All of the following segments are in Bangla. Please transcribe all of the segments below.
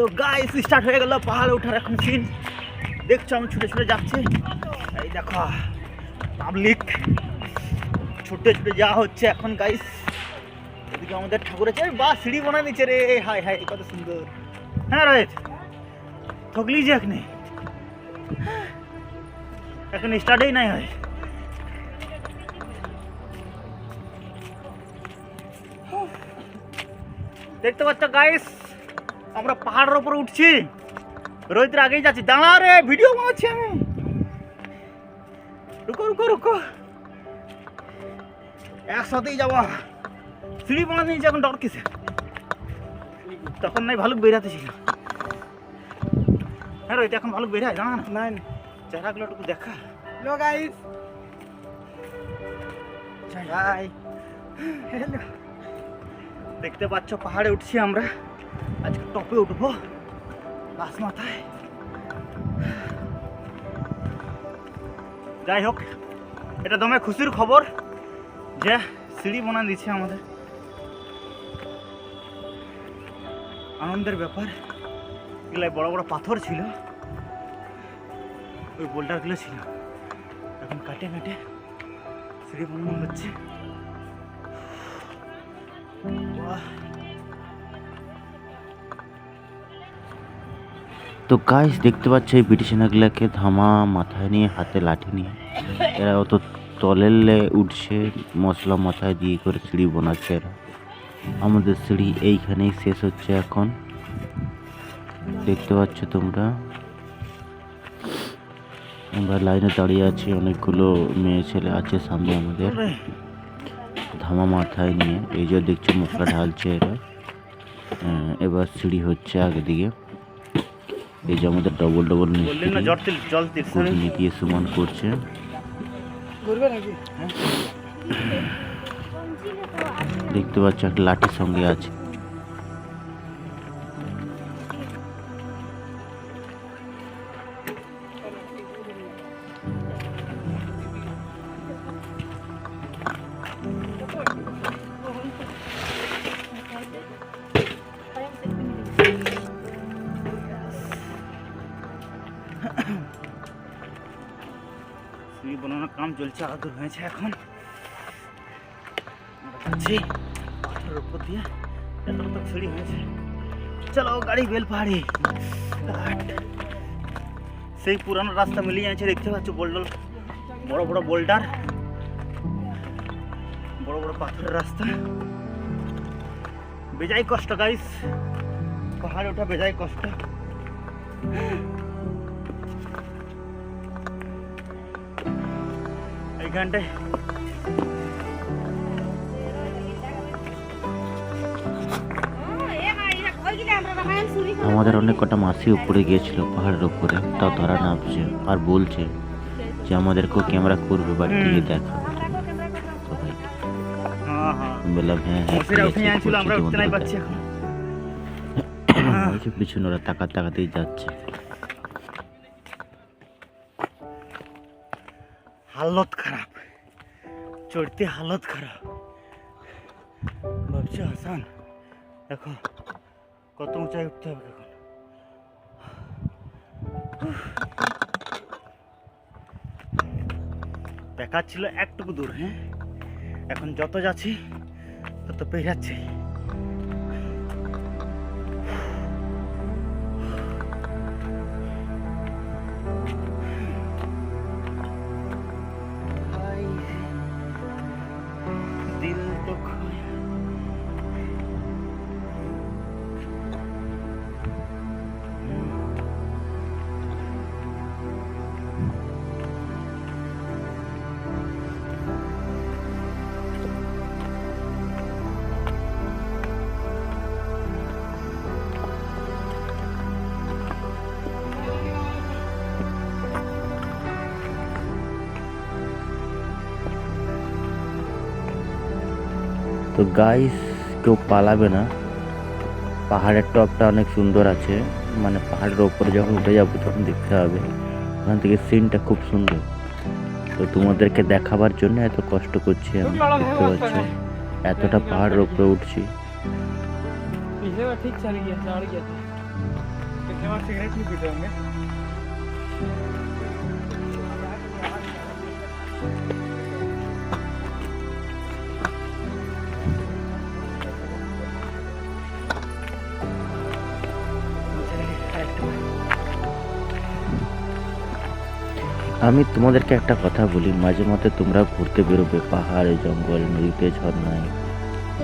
তো গাইস স্টার্ট হয়ে গেল পাহাড়ে ওঠার এখন সিন দেখছ আমি ছুটে ছুটে যাচ্ছি। এই দেখো পাবলিক ছুটে ছুটে যাওয়া হচ্ছে এখন গাইস এদিকে আমাদের ঠাকুরের চাই বা, সিঁড়ি বানায় নিচ্ছে রে। হাই হাই কত সুন্দর। হ্যাঁ রয়েছে ঠকলি যে এখন। এখন স্টার্টেই নাই হয়। দেখতে পাচ্ছ গাইস আমরা পাহাড়ের উপরে উঠছি। রোহিতের আগেই যাচ্ছি। দাঁড়া রে ভিডিও বানাচ্ছি আমি। রুকো রুকো রুকো। একসাথেই যাওয়া সিঁড়ি বানা নিয়েছি এখন ডর কিসে? তখন নাই ভালুক বেরাতে ছিল হ্যাঁ রোহিত এখন ভালুক বেরায় জানা না। নাই চেহারাগুলো একটু দেখা। হ্যালো গাইস হাই হ্যালো দেখতে পাচ্ছ পাহাড়ে উঠছি আমরা। আজকে টপে উঠবো। বাস মাথায়। যাই হোক, এটা দমে খুশির খবর যে সিঁড়ি বানা দিচ্ছে আমাদের। আনন্দের ব্যাপার। এগুলাই বড় বড় পাথর ছিল। ওই বোল্ডারগুলো ছিল। এখন কাটে কাটে সিঁড়ি বানানো হচ্ছে। গাইস দেখতে পাচ্ছ এই ব্রিটিশনাগুলাকে ধামা মাথায় নিয়ে হাতে লাঠি নিয়ে। এরা অত তলেলে উঠছে মশলা মাথায় দিয়ে করে সিঁড়ি বানাচ্ছে এরা। আমাদের সিঁড়ি এইখানেই শেষ হচ্ছে এখন। দেখতে পাচ্ছ তোমরা? আমরা লাইনে দাঁড়িয়ে আছি অনেকগুলো মেয়ে ছেলে আছে সামনে আমাদের। ধামা মাথায় নিয়ে এই যে দেখছ মশলা ঢালছে এরা। আহ, এবার সিঁড়ি হচ্ছে আগে দিকে। এই যে আমাদের ডবল ডবল বললেন না মিস্ত্রি দিয়ে সমান করছে। ঘুরবে নাকি? দেখতে পাচ্ছ একটা লাঠির সঙ্গে আছে। সিঁড়ি বানানোর কাম চলছে আদর হয়েছে এখন। যাচ্ছি পাথরের উপর দিয়ে। এত তক সিঁড়ি হয়েছে। চলো গাড়ি বেল পাহাড়ি। সেই পুরানো রাস্তা মিলিয়ে আছে দেখতে পাচ্ছ বোল্ডল বড় বড় বোল্ডার বড় বড় পাথরের রাস্তা। বেজাই কষ্ট গাইস পাহাড়ে ওঠা বেজাই কষ্ট। আমাদের অনেক কটা মাসি উপরে গিয়েছিল পাহাড়ের উপরে। তাও তারা নামছে আর বলছে যে আমাদেরকেও ক্যামেরা করবে বা হ্যাঁ আমি বললাম হ্যাঁ হ্যাঁ পিছনে ওরা তাকা তাকাতেই যাচ্ছে। হালত খারাপ। চড়তে হালত খারাপ। ভাবছি, হাসান এখন কত উঁচাই উঠতে হবে এখন। দেখাচ্ছিল একটুকু দূর হ্যাঁ? এখন যত যাচ্ছি, তত পেয়ে তো গাইস কেউ পালাবে না। পাহাড়ের টপটা অনেক সুন্দর আছে। মানে পাহাড়ের ওপরে যখন উঠে যাব তখন দেখতে হবে। ওখান থেকে সিনটা খুব সুন্দর। তো তোমাদেরকে দেখাবার জন্য এত কষ্ট করছি আমি দেখতে পাচ্ছি? এতটা পাহাড়ের ওপরে উঠছি। पीछे আমি তোমাদেরকে একটা কথা বলি, মাঝে মধ্যে তোমরা ঘুরতে বেরোবে, পাহাড়ে, জঙ্গল, নদীতে ঝর্ণায়।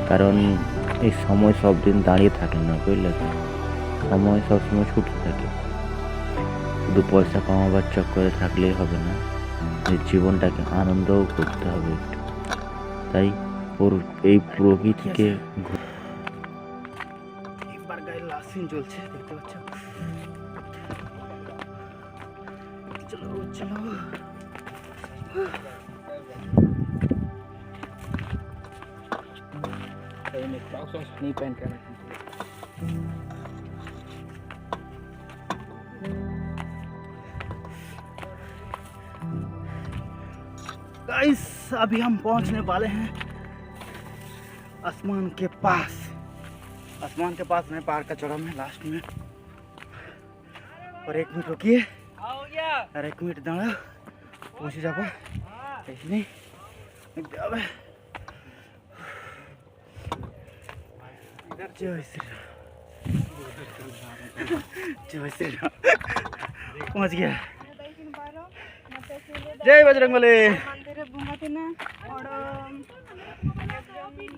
কারণ এই সময় সব দিন দাঁড়িয়ে থাকে না, বুঝলে? সময় সবসময় ছুটে থাকে। শুধু পয়সা কামাবার চক্করে থাকলেই হবে না এই জীবনটাকে আনন্দও করতে হবে একটু। তাই এই প্রকৃতিকে চলছে দেখতে পাচ্ছ? सॉक्स वॉक्स नहीं पहन कर गाइस अभी हम पहुँचने वाले हैं आसमान के पास। आसमान के पास में पार का चौड़ा में लास्ट में। और एक मिनट रुकिए। और एक मिनट दाड़ा पहुँची जाबा ऐसे नहीं अब জয় শ্রীরাম। জয় শ্রীরাম পৌঁছ গিয়া জয়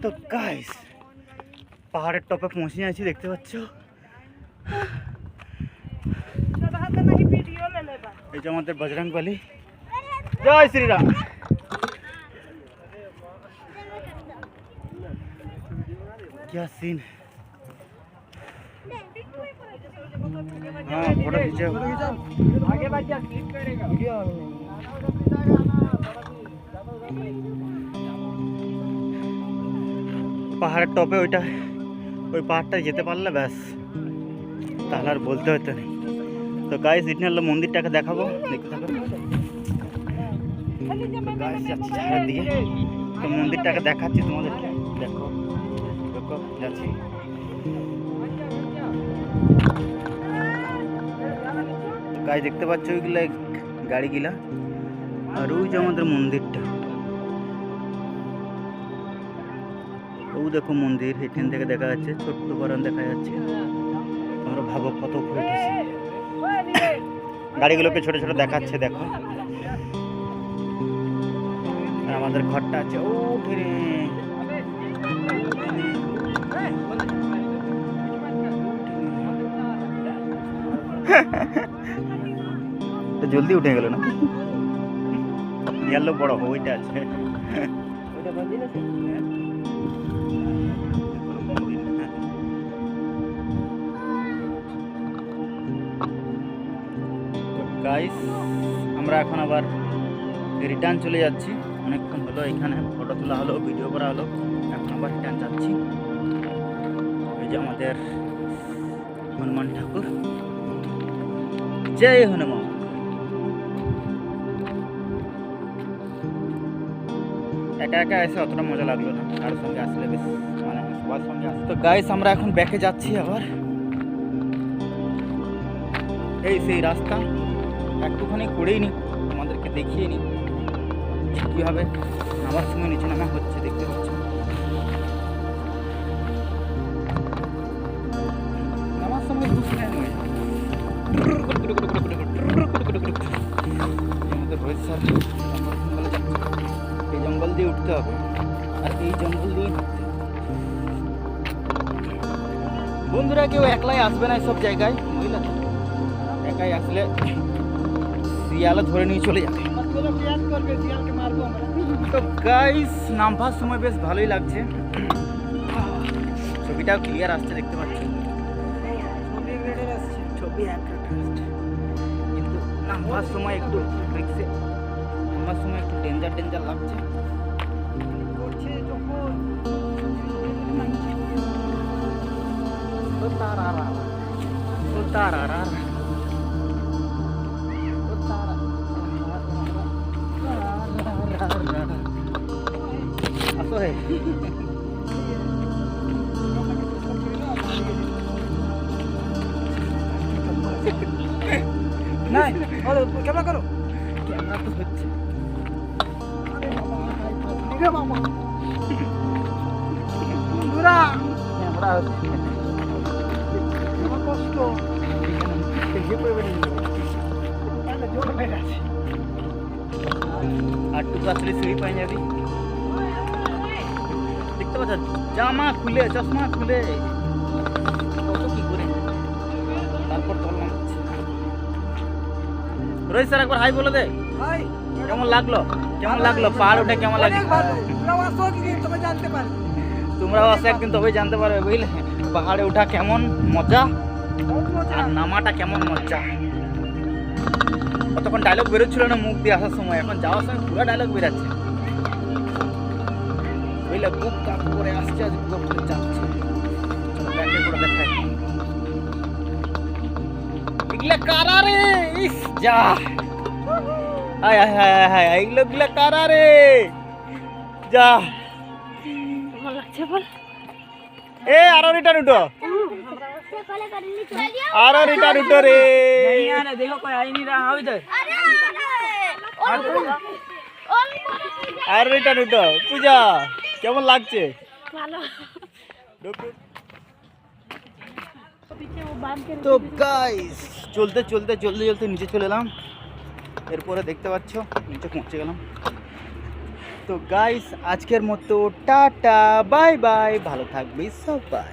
তো গাইস পাহাড়ের টপে পৌঁছে যাচ্ছি দেখতে পাচ্ছ এই যে আমাদের বজরং বলি জয় শ্রীরাম क्या सीन है हाँ फोटो खींचो आगे बढ़ जा क्लिक करेगा वीडियो পাহাড়ের টপে ওইটা ওই পাহাড়টা যেতে পারলে ব্যাস তাহলে আর বলতে হতো না তো গাইস ইটনাল্লা মন্দিরটাকে দেখাবো দেখতে থাকো গাইস যাচ্ছি ঝাড়ের দিকে তো মন্দিরটাকে দেখাচ্ছি তোমাদেরকে দেখো দেখো যাচ্ছি। গাছ দেখতে পাচ্ছ ওইগুলো গাড়িগুলা? আর ওই যে আমাদের মন্দিরটা। ও দেখো মন্দির, এখান থেকে দেখা যাচ্ছে, ছোট্ট বারান দেখা যাচ্ছে। তোমরা ভাবো কত উপরে গাড়িগুলোকে ছোট ছোট দেখাচ্ছে, দেখো। আমাদের ঘরটা আছে। ও রে। জলদি উঠে গেল না? ইয়ালো বড় ওইটা আছে। না গাইস আমরা এখন আবার রিটার্ন চলে যাচ্ছি। অনেকক্ষণ হলো এখানে ফটো তোলা হলো ভিডিও করা হলো। এখন আবার রিটার্ন যাচ্ছি। এই যে আমাদের হনুমান ঠাকুর। জয় হনুমান। একা একা এসে অতটা মজা লাগল না। কার সঙ্গে আসলে বেশ মানে সবার সঙ্গে আসলে তো গাইস আমরা এখন ব্যাকে যাচ্ছি আবার। এই সেই রাস্তা একটুখানি করেই নি আমাদেরকে দেখিয়ে নি। কীভাবে নামার সময় নিচে নামা হচ্ছে দেখতে পাচ্ছি। নামার সময় নয় এই জঙ্গল দিয়ে উঠতে হবে। আর এই জঙ্গল দিয়ে। বন্ধুরা কেউ একলাই আসবে না সব জায়গায় বুঝলেন একাই আসলে শিয়ালে ধরে নিয়ে চলে যাবে। তো গাইস নামবার সময় বেশ ভালোই লাগছে। ছবিটাও ক্লিয়ার আসছে দেখতে পাচ্ছি? ছবি কিন্তু নামবার সময় একটু রিক্সে নামবার সময় একটু ডেঞ্জার ডেঞ্জার লাগছে। করছে যখন। ও তারা ও তারা ও তারা। আসো হে। নাই বলো কেমন করো? ক্যামেরা তো হচ্ছে? রে বাবা বন্ধুরা কষ্ট। আর টুকু আসলে শুয়ে পাই যাবি। দেখতে পাচ্ছ জামা খুলে চশমা খুলে। কত কি করে? তারপর তললাম রোহিত স্যার একবার হাই বলে দে। ভাই কেমন লাগল? কেমন লাগল? পাহাড় উঠে কেমন লাগল? তবে তোমরাও আসে একদিন তবেই জানতে পারবে বুঝলে? পাহাড়ে ওঠা কেমন মজা? আর নামাটা কেমন মজা? তখন ডায়লগ বেরোচ্ছিল না মুখ দিয়ে আসার সময়? এখন যাওয়ার সময় পুরো ডায়লগ বেরাচ্ছে। বুঝলে? বুক কাপ করে আসছে আজ বুক করে যাচ্ছে। ব্যাকে করে দেখাই। এগুলা কারা রে? ইস যা। রে? যা। কেমন লাগছে এ, আরও রিটার্ন উঠো। আরও রিটার্ন উঠো রে। আরও রিটার্ন উঠো। পূজা, কেমন লাগছে? তো গাইস চলতে চলতে চলতে চলতে নিচে চলে এলাম। এরপরে দেখতে পাচ্ছ নিচে পৌঁছে গেলাম। তো গাইস আজকের মতো টাটা বাই বাই ভালো থাকবি সবাই।